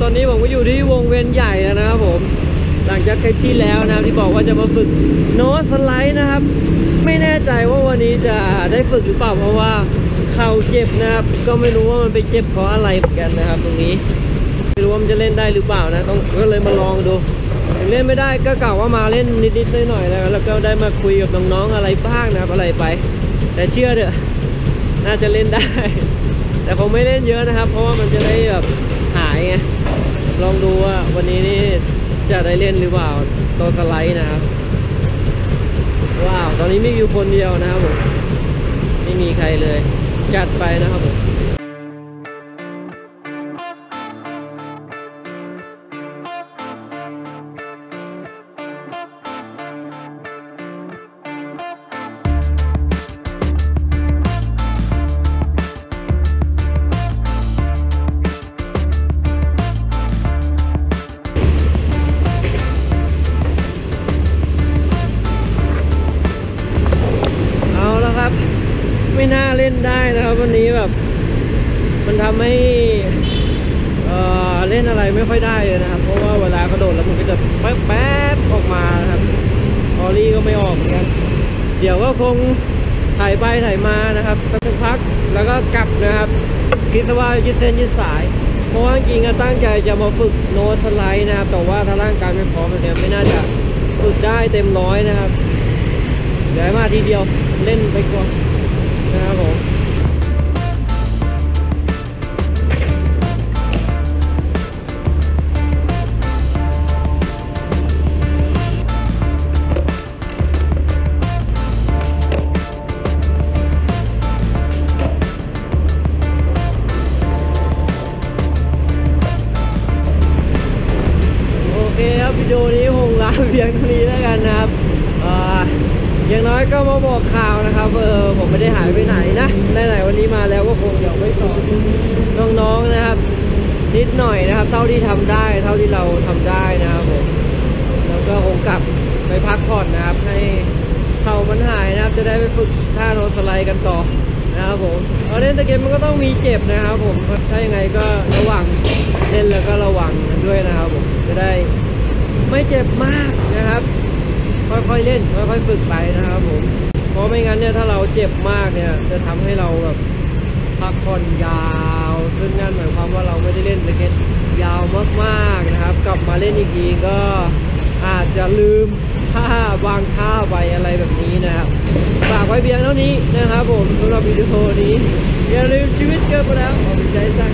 ตอนนี้ผมก็อยู่ที่วงเวียนใหญ่แล้วนะครับผม หลังจากคลิปที่แล้วนะที่บอกว่าจะมาฝึกโน้ตสไลด์นะครับ ไม่แน่ใจว่าวันนี้จะได้ฝึกหรือเปล่าเพราะว่าเข่าเจ็บนะครับ ก็ไม่รู้ว่ามันไปเจ็บเพราะอะไรเหมือนกันนะครับ ตรงนี้ ไม่รู้ว่ามันจะเล่นได้หรือเปล่านะต้องก็เลยมาลองดูยังเล่นไม่ได้ก็กล่าวว่ามาเล่นนิดๆหน่อยๆแล้วแล้วก็ได้มาคุยกับน้องๆอะไรบ้างนะครับอะไรไป แต่เชื่อเถอะน่าจะเล่นได้ แต่คงไม่เล่นเยอะนะครับ เพราะว่ามันจะได้แบบ หายไงลองดูว่าวันนี้นี่จะได้เล่นหรือเปล่าตัวสไลด์นะครับว้าวตอนนี้มีอยู่คนเดียวนะครับผมไม่มีใครเลย จัดไปนะครับผม น่าเล่นได้นะครับ วันนี้แบบ มันทำให้เล่นอะไรไม่ค่อยได้เลยนะครับ เพราะว่าเวลากระโดดแล้วมันก็จะแป๊บแป๊บออกมานะครับออลี่ก็ไม่ออกเหมือนกันเดี๋ยวก็คงถ่ายไปถ่ายมานะครับสักพักแล้วก็กลับนะครับ คิดว่ายืดเส้นยืดสาย เพราะว่าจริงๆตั้งใจจะมาฝึกโน้ตสไลด์นะครับ แต่ว่าถ้าร่างกายไม่พร้อมเนี่ยไม่น่าจะฝึกได้เต็มร้อยนะครับเดี๋ยวมาทีเดียวเล่นไปก่อน นะครับผมโอเคครับวิดีโอนี้คงลาเพียงเท่านี้แล้วกันนะครับ อย่างน้อยก็มาบอกข่าวนะครับเออผมไม่ได้หายไปไหนนะไหนๆวันนี้มาแล้วก็คงเดี๋ยวไม่สอนน้องๆนะครับ นิดหน่อยนะครับ เท่าที่ทำได้ เท่าที่เราทำได้นะครับผมแล้วก็คงกลับไปพักผ่อนนะครับ ให้เข่ามันหายนะครับ จะได้ไปฝึกท่าโนตสไลด์กันต่อนะครับผมเพราะเล่นตะเกมมันก็ต้องมีเจ็บนะครับ ผมถ้ายังไงก็ระวังเล่นแล้วก็ระวังกันด้วยนะครับผมจะได้ไม่เจ็บมากนะครับ ค่อยๆเล่นค่อยๆฝึกไปนะครับผมเพราะไม่งั้นเนี่ยถ้าเราเจ็บมากเนี่ย จะทำให้เราแบบพักผ่อนยาวซึ่งนั่นหมายความว่าเราไม่ได้เล่นสเก็ตยาวมากๆนะครับ กลับมาเล่นอีกทีก็อาจจะลืมท่าบางท่าไปอะไรแบบนี้นะครับฝากไว้เพียงเท่านี้นะครับผมสำหรับวิดีโอนี้อย่าลืมชีวิตเกิดไปแล้วขอบคุณใจสั่ง